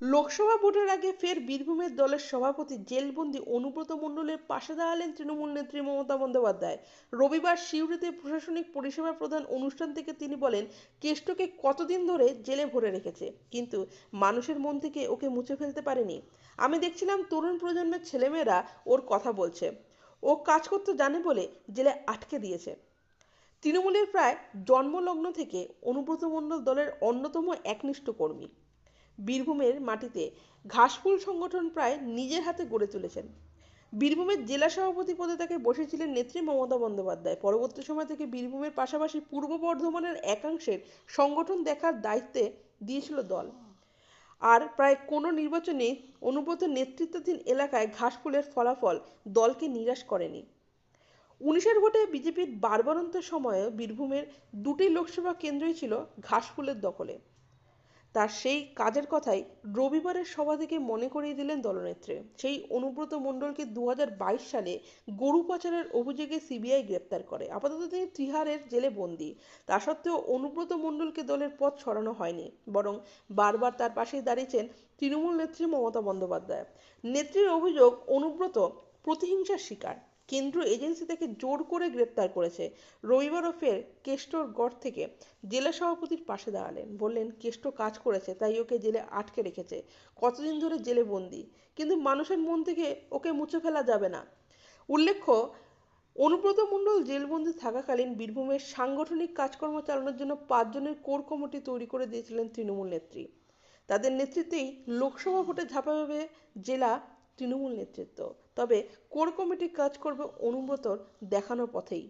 লোকসভা ভোটের আগে ফের বীরভূমের দলের সভাপতি জেলবন্দি অনুব্রত মণ্ডলের পাশে দাঁড়ালেন তৃণমূল নেত্রী মমতা বন্দ্যোপাধ্যায়। রবিবার সিউড়িতে প্রশাসনিক পরিষেবা প্রদান অনুষ্ঠান থেকে তিনি বলেন, কেষ্টকে কতদিন ধরে জেলে ভরে রেখেছে, কিন্তু মানুষের মন থেকে ওকে মুছে ফেলতে পারেনি। আমি দেখছিলাম তরুণ প্রজন্মের ছেলেমেয়েরা ওর কথা বলছে। ও কাজ করতে জানে বলে জেলে আটকে দিয়েছে। তৃণমূলের প্রায় জন্মলগ্ন থেকে অনুব্রত মণ্ডল দলের অন্যতম একনিষ্ঠ কর্মী। বীরভূমের মাটিতে ঘাসফুল সংগঠন প্রায় নিজের হাতে গড়ে তুলেছেন। বীরভূমের জেলা সভাপতি পদে তাকে বসেছিলেন নেত্রী মমতা বন্দ্যোপাধ্যায়। পরবর্তী সময় থেকে বীরভূমের পাশাপাশি পূর্ব বর্ধমানের একাংশের সংগঠন দেখার দায়িত্বে দিয়েছিল দল। আর প্রায় কোনো নির্বাচনে অনুব্রত নেতৃত্বাধীন এলাকায় ঘাসফুলের ফলাফল দলকে নিরাশ করেনি। উনিশের ভোটে বিজেপির বারবারন্ত সময়ে বীরভূমের দুটি লোকসভা কেন্দ্রই ছিল ঘাসফুলের দখলে। তার সেই কাজের কথাই রবিবারের সভা থেকে মনে করিয়ে দিলেন দলনেত্রী। সেই অনুব্রত মণ্ডলকে দুহাজার বাইশ সালে গরু পাচারের অভিযোগে সিবিআই গ্রেপ্তার করে। আপাতত তিনি তিহারের জেলে বন্দি। তা সত্ত্বেও অনুব্রত মণ্ডলকে দলের পথ সরানো হয়নি, বরং বারবার তার পাশেই দাঁড়িয়েছেন তৃণমূল নেত্রী মমতা বন্দ্যোপাধ্যায়। নেত্রীর অভিযোগ, অনুব্রত প্রতিহিংসার শিকার। কেন্দ্রীয় এজেন্সি তাকে জোর করে গ্রেপ্তার করেছে। রবিবারও ফের কেষ্টর গড় থেকে জেলা সভাপতির পাশে দাঁড়ালেন। বললেন, কেষ্ট কাজ করেছে, তাই ওকে জেলে আটকে রেখেছে। কতদিন ধরে জেলে বন্দি। কিন্তু মানুষের মন থেকে ওকে মুছে ফেলা যাবে না। উল্লেখ্য, অনুব্রত মণ্ডল জেলবন্দি থাকাকালীন বীরভূমের সাংগঠনিক কাজকর্ম চালানোর জন্য পাঁচজনের কোর কমিটি তৈরি করে দিয়েছিলেন তৃণমূল নেত্রী। তাদের নেতৃত্বেই লোকসভা ভোটে ঝাঁপাবে জেলা তৃণমূল নেতৃত্ব। তবে কোর কমিটি কাজ করবে অনুব্রতর দেখানো পথেই।